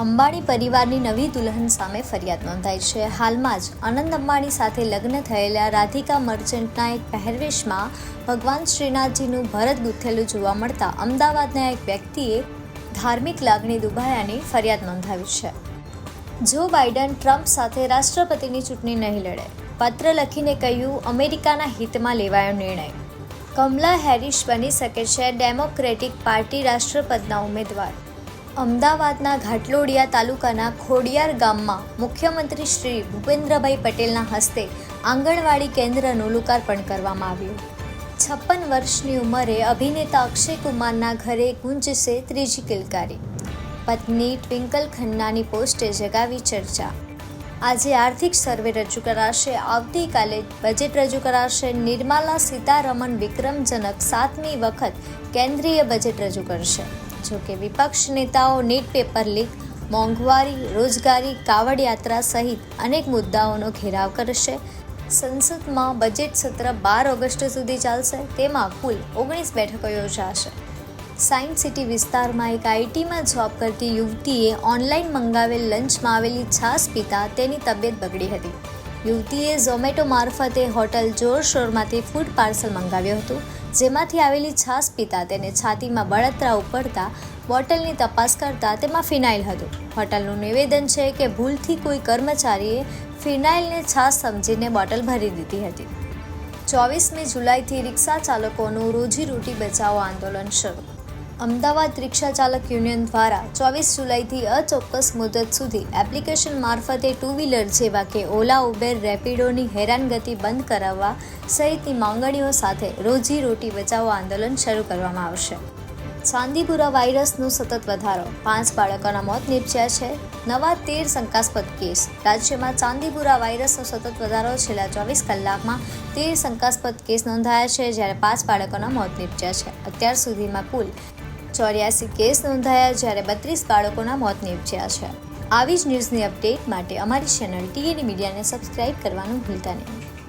અંબાણી પરિવારની નવી દુલ્હન સામે ફરિયાદ નોંધાઈ છે. હાલમાં જ આનંદ અંબાણી સાથે લગ્ન થયેલા રાધિકા મર્ચન્ટના એક પહેરવેશમાં ભગવાન શ્રીનાથજીનું ભરત ગૂંથેલું જોવા મળતા અમદાવાદના એક વ્યક્તિએ ધાર્મિક લાગણી દુભાયાની ફરિયાદ નોંધાવી છે. જો બાઇડન ટ્રમ્પ સાથે રાષ્ટ્રપતિની ચૂંટણી નહીં લડે, પત્ર લખીને કહ્યું, અમેરિકાના હિતમાં લેવાયો નિર્ણય. કમલા હેરિસ બની શકે છે ડેમોક્રેટિક પાર્ટી રાષ્ટ્રપતિના ઉમેદવાર. અમદાવાદના ઘાટલોડિયા તાલુકાના ખોડિયાર ગામમાં મુખ્યમંત્રી શ્રી ભૂપેન્દ્રભાઈ પટેલના હસ્તે આંગણવાડી કેન્દ્રનું લોકાર્પણ કરવામાં આવ્યું. છપ્પન વર્ષની ઉંમરે અભિનેતા અક્ષય કુમારના ઘરે ગુંજશે ત્રીજી કિલકારી. પત્ની ટ્વિંકલ ખન્નાની પોસ્ટે જગાવી ચર્ચા. આજે આર્થિક સર્વે રજૂ કરાશે. આવતીકાલે બજેટ રજૂ કરાશે. નિર્મલા સીતારમણ વિક્રમજનક સાતમી વખત કેન્દ્રીય બજેટ રજૂ કરશે. જોકે વિપક્ષ નેતાઓ નીટ પેપર લીક, મોંઘવારી, રોજગારી કાવડ યાત્રા સહિત અનેક મુદ્દાઓનો ઘેરાવ કરશે. સંસદમાં બજેટ સત્ર બાર ઓગસ્ટ સુધી ચાલશે, તેમાં કુલ ઓગણીસ બેઠકો યોજાશે. સાયન્સ સિટી વિસ્તારમાં એક આઈટીમાં જોબ કરતી યુવતીએ ઓનલાઈન મંગાવેલ લંચમાં આવેલી છાશ પીતા તેની તબિયત બગડી હતી. યુવતીએ ઝોમેટો મારફતે હોટલ જોરશોરમાંથી ફૂડ પાર્સલ મંગાવ્યું હતું. જેમાંથી આવેલી છાશ પીતા, તેને છાતીમાં બળતરા ઉપડતા, બોટલની તપાસ કરતા તેમાં ફિનાઇલ હતું. હોટલનું નિવેદન છે કે ભૂલથી કોઈ કર્મચારીએ ફિનાઇલને છાશ સમજીને બોટલ ભરી દીધી હતી. ચોવીસમી જુલાઈથી રિક્ષા ચાલકોનું રોજીરોટી બચાવો આંદોલન શરૂ અમદાવાદ રિક્ષા ચાલક યુનિયન દ્વારા ચોવીસ જુલાઈથી અચોક્કસ મુદત સુધી એપ્લિકેશન મારફતે ટુ વ્હીલર જેવા કે ઓલા, ઉબેર, રેપિડોની હેરાનગતિ બંધ કરાવવા સહિતની માંગણીઓ સાથે રોજીરોટી બચાવો આંદોલન શરૂ કરવામાં આવશે. ચાંદીપુરા વાયરસનો સતત વધારો. પાંચ બાળકોના મોત નીપજ્યા છે. નવા તેર શંકાસ્પદ કેસ. રાજ્યમાં ચાંદીપુરા વાયરસનો સતત વધારો છેલ્લા ચોવીસ કલાકમાં તેર શંકાસ્પદ કેસ નોંધાયા છે, જ્યારે પાંચ બાળકોના મોત નીપજ્યા છે. અત્યાર સુધીમાં કુલ ચોર્યાસી કેસ નોંધાયા જ્યારે બત્રીસ બાળકોના મોત નીપજ્યા છે. આવી જ ન્યૂઝની અપડેટ માટે અમારી ચેનલ ટીએની મીડિયાને સબસ્ક્રાઇબ કરવાનું ભૂલતા નહીં.